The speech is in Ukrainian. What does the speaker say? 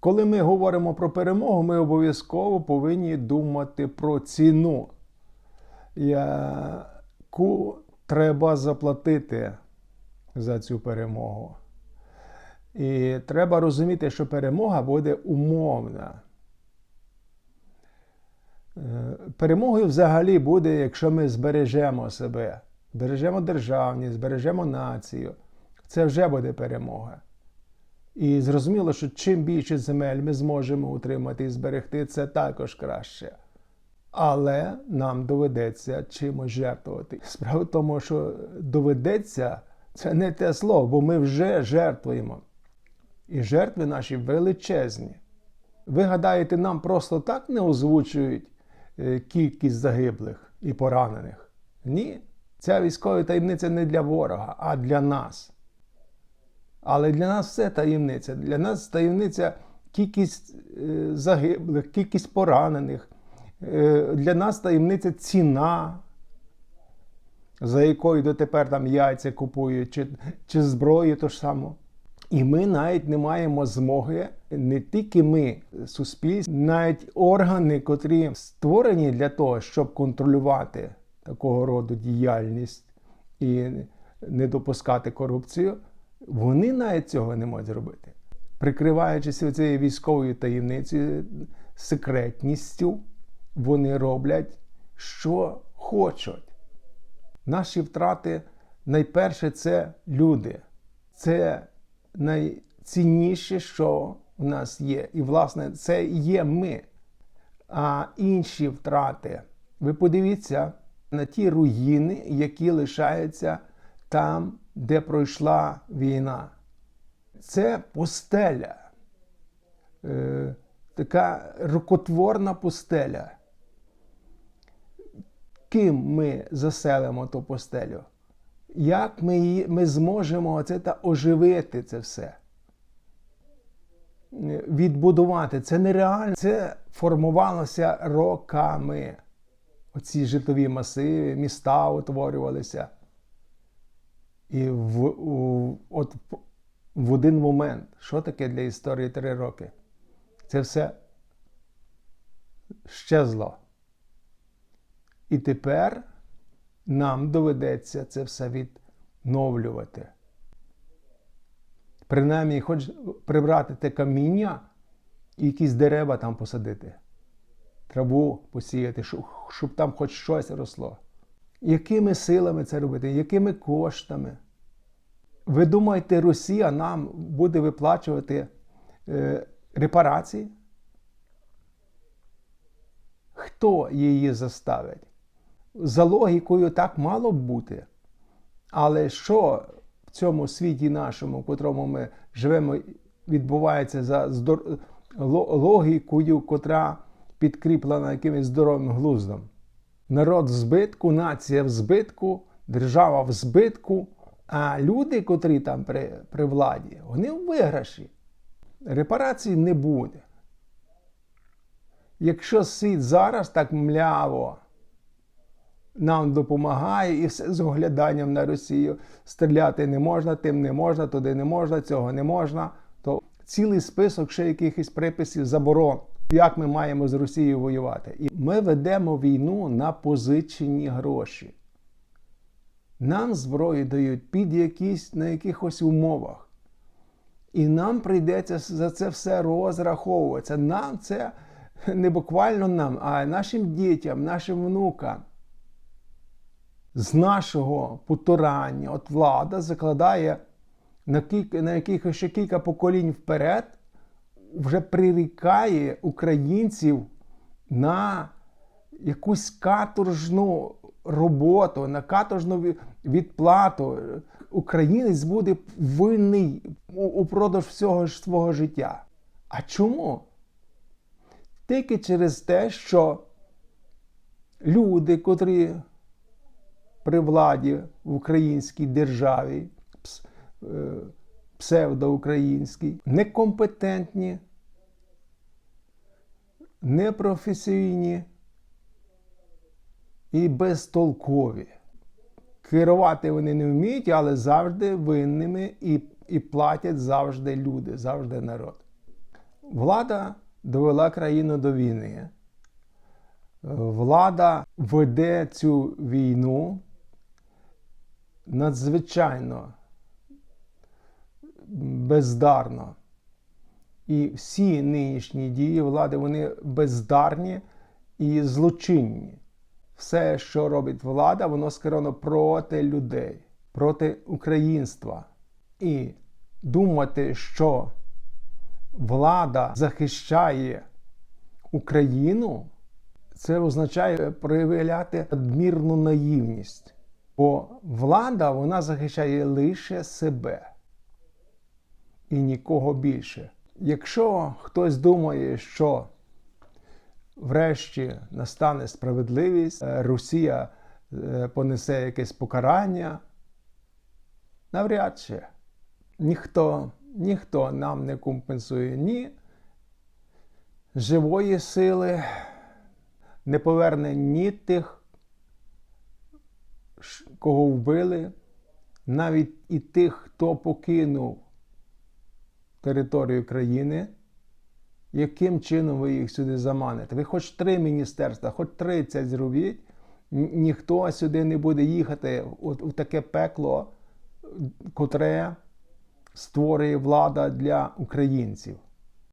Коли ми говоримо про перемогу, ми обов'язково повинні думати про ціну, яку треба заплатити за цю перемогу. І треба розуміти, що перемога буде умовна. Е, Перемогою взагалі буде, якщо ми збережемо себе, збережемо державність, збережемо націю. Це вже буде перемога. І зрозуміло, що чим більше земель ми зможемо утримати і зберегти, це також краще. Але нам доведеться чимось жертвувати. Справа в тому, що доведеться це не те слово, бо ми вже жертвуємо. І жертви наші величезні. Ви гадаєте, нам просто так не озвучують е, кількість загиблих і поранених? Ні. Ця військова таємниця не для ворога, а для нас. Але для нас все таємниця. Для нас таємниця кількість е, загиблих, кількість поранених. Е, Для нас таємниця ціна, за якою дотепер там яйця купують, чи, чи зброю то ж само. І ми навіть не маємо змоги, не тільки ми, суспільство, навіть органи, котрі створені для того, щоб контролювати такого роду діяльність і не допускати корупцію, вони навіть цього не можуть зробити. Прикриваючись цією військовою таємницею, секретністю, вони роблять, що хочуть. Наші втрати найперше це люди. Це найцінніше, що в нас є. І, власне, це є ми. А інші втрати. Ви подивіться на ті руїни, які лишаються там, де пройшла війна. Це пустеля, е, така рукотворна пустеля. Ким ми заселимо ту пустелю? Як ми, її, ми зможемо оце та оживити це все? Е, Відбудувати це нереально. Це формувалося роками. Оці житлові масиви, міста утворювалися. І в, у, от в- один момент, що таке для історії три роки? Це все щезло. І тепер нам доведеться це все відновлювати. Принаймні, хоч прибрати те каміння і якісь дерева там посадити, траву посіяти, щоб, щоб там хоч щось росло. Якими силами це робити? Якими коштами? Ви думаєте, Росія нам буде виплачувати е, репарації? Хто її заставить? За логікою так мало б бути. Але що в цьому світі нашому, в котрому ми живемо, відбувається за здор- логікою, котра підкріплена якимось здоровим глуздом? Народ в збитку, нація в збитку, держава в збитку, а люди, котрі там при, при владі, вони в виграші. Репарацій не буде. Якщо світ зараз так мляво нам допомагає і все з огляданням на Росію, стріляти не можна, тим не можна, туди не можна, цього не можна, то цілий список ще якихось приписів заборон, як ми маємо з Росією воювати. І ми ведемо війну на позичені гроші. Нам зброю дають під якісь на якихось умовах. І нам прийдеться за це все розраховуватися. Нам це не буквально нам, а нашим дітям, нашим внукам. З нашого потурання, от влада закладає на, кілька, на якихось ще кілька поколінь вперед, вже прирікає українців на якусь каторжну роботу, на каторжну відплату. Українець буде винний упродовж всього свого життя. А чому? Тільки через те, що люди, котрі при владі в українській державі, пс- е, некомпетентні, непрофесійні і безтолкові. Керувати вони не вміють, але завжди винними і, і платять завжди люди, завжди народ. Влада довела країну до війни. Влада веде цю війну надзвичайно бездарно. І всі нинішні дії влади вони бездарні і злочинні. Все, що робить влада, воно скеровано проти людей, проти українства. І думати, що влада захищає Україну, це означає проявляти надмірну наївність. Бо влада вона захищає лише себе і нікого більше. Якщо хтось думає, що врешті настане справедливість, е, Росія е, понесе якесь покарання, навряд чи ніхто, ніхто нам не компенсує ні живої сили, не поверне ні тих, кого вбили, навіть і тих, хто покинув територію країни, яким чином ви їх сюди заманите? Ви хоч три міністерства, хоч 30 зробіть, ніхто сюди не буде їхати у, таке пекло, котре створює влада для українців.